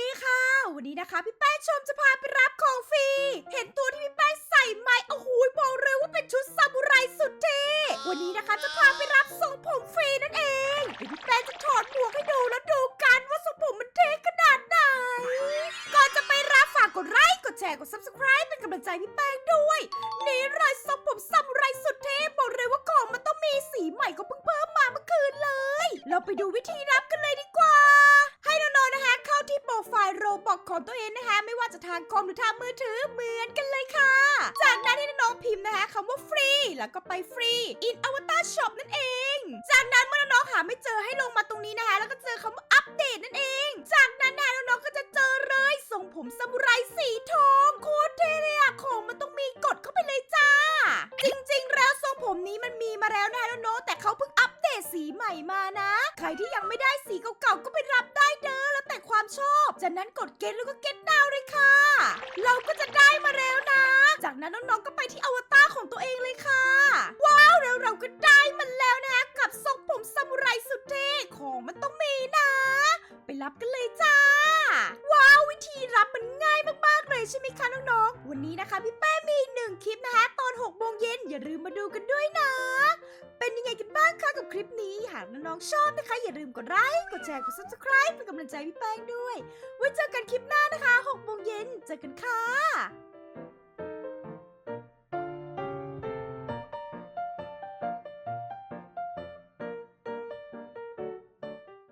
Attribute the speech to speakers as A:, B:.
A: ดีค่ะ วันนี้นะคะพี่แป้งชมจะพาไปรับของฟรี เห็นตัวที่พี่แป้งใส่ไหมโอ้โหบอกเลยว่าเป็นชุดซามูไรสุดเท่วันนี้นะคะจะพาไปรับทรงผมฟรีนั่นเองเดี๋ยวพี่แป้งจะถอดหมวกให้ดูแล้วดูกันว่าทรงผมมันเท่ขนาดไหน ก่อนจะไปรับฝากกดไลค์กดแชร์กด subscribe เป็นกำลังใจพี่แป้งด้วยนี่รอยทรงผมซามูไรสุดเท่บอกเลยว่าของมันต้องมีสีใหม่ก็เพิ่งเพิ่มมาเมื่อคืนเลย เราไปดูวิธีรับกันเลยดี อกของตัวเองนะคะ ไม่ว่าจะทางคอมหรือทางมือถือเหมือนกันเลยค่ะ จากนั้นให้น้องพิมพ์นะคะคำว่าฟรีแล้วก็ไปฟรี in avatar shop นั่นเอง จากนั้นเมื่อน้องหาไม่เจอให้ลงมาตรงนี้นะคะ แล้วก็เจอคำว่าอัปเดตนั่นเอง จากนั้นนะคะน้องก็จะเจอเลยทรงผมซามูไรสีทองโคตรเท่เลยอะของมันต้องมีกดเข้าไปเลยจ้า จริงๆ แล้วทรงผมนี้มันมีมาแล้วนะคะน้องแต่เขาเพิ่งอัปเดตสีใหม่มานะ ใครที่ยังไม่ได้สีเก่าๆก็ไปรับได้เด้อแล้ว แต่ความชอบ จากนั้นกดเก็ตแล้วก็เก็ตดาวเลยค่ะ เราก็จะได้มาแล้วนะ จากนั้นน้องๆก็ไปที่อวตารของตัวเองเลยค่ะ ว้าวแล้วเราก็ได้มันแล้วนะคะ กับทรงผมซามูไรสุดเท่ของมันต้องมีนะ ไปรับกันเลยจ้า ว้าววิธีรับมันง่ายมากๆเลยใช่ไหมคะน้องๆวันนี้นะคะพี่แป้มีหนึ่งคลิปนะคะตอน6โมงเย็นอย่าลืมมาดูกันด้วย ลิปนี้หากน้องๆชอบนะคะ อย่าลืมกดไลค์กดแชร์กด subscribe เป็นกำลังใจพี่แป้งด้วย ไว้เจอกันคลิปหน้านะคะ6โมงเย็นเจอกันค่ะ